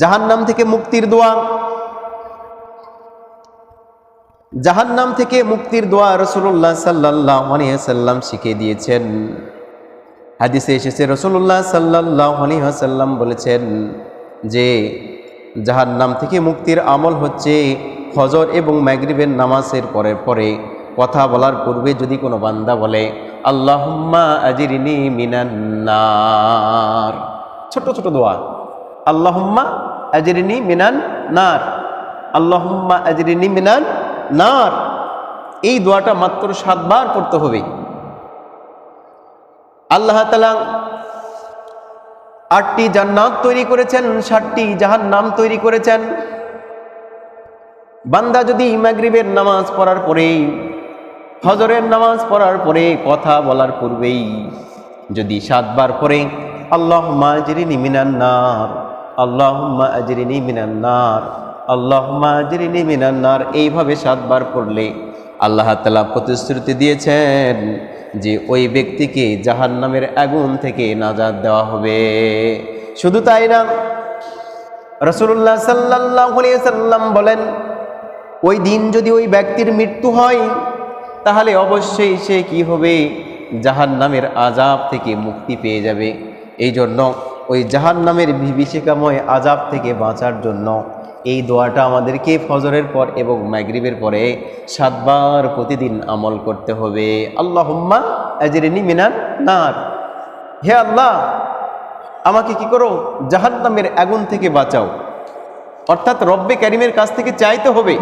জাহান্নাম থেকে মুক্তির দোয়া। জাহান্নাম থেকে মুক্তির দোয়া রসুল্লাহ সাল্লাহ সাল্লাম শিখিয়ে দিয়েছেন। হাদিসে এসেছে রসুল্লাহ সাল্লাহ সাল্লাম বলেছেন যে, জাহান্নাম থেকে মুক্তির আমল হচ্ছে ফজর এবং ম্যাগরিবের নামাজের পরে পরে কথা বলার পূর্বে যদি কোনো বান্দা বলে, আল্লাহুম্মা আজিরিনি মিনান্নার ছোট ছোট দোয়া, আল্লাহুম্মা আজিরিনি মিনান নার আল্লাহুম্মা আজিরিনি মিনান নার এই দোয়াটা মাত্র সাতবার পড়তে হবে। আল্লাহ তালা আটটি জান্নাত তৈরি করেছেন ষাটটি জাহান নাম তৈরি করেছেন। বান্দা যদি মাগরিবের নামাজ পড়ার পরেই হজরের নামাজ পড়ার পরে কথা বলার পূর্বেই যদি সাতবার পরে আল্লাহ মাজরিনি মিনান্নার আল্লাহ মাজরিনি মিনান্নার আল্লাহ মাজরিনি মিনান্নার এইভাবে সাতবার পড়লে আল্লাহ তালা প্রতিশ্রুতি দিয়েছেন যে ওই ব্যক্তিকে জাহান নামের আগুন থেকে নাজাদ দেওয়া হবে। শুধু তাই না রসুল্লাহ সাল্লাহ সাল্লাম বলেন, ওই দিন যদি ওই ব্যক্তির মৃত্যু হয়, তাহলে অবশ্যই সে কি হবে? জাহান নামের আজাব থেকে মুক্তি পেয়ে যাবে। এই জন্য ওই জাহান নামের বিভীষিকাময় আজাব থেকে বাঁচার জন্য। এই দোয়াটা আমাদেরকে ফজরের পর এবং ম্যাগরিবের পরে সাতবার প্রতিদিন আমল করতে হবে। আল্লাহ হুম্মা আজরিনি মিনান নার। হে আল্লাহ, আমাকে কি করো? জাহান নামের আগুন থেকে বাঁচাও। অর্থাৎ রব্বে ক্যারিমের কাছ থেকে চাইতে হবে।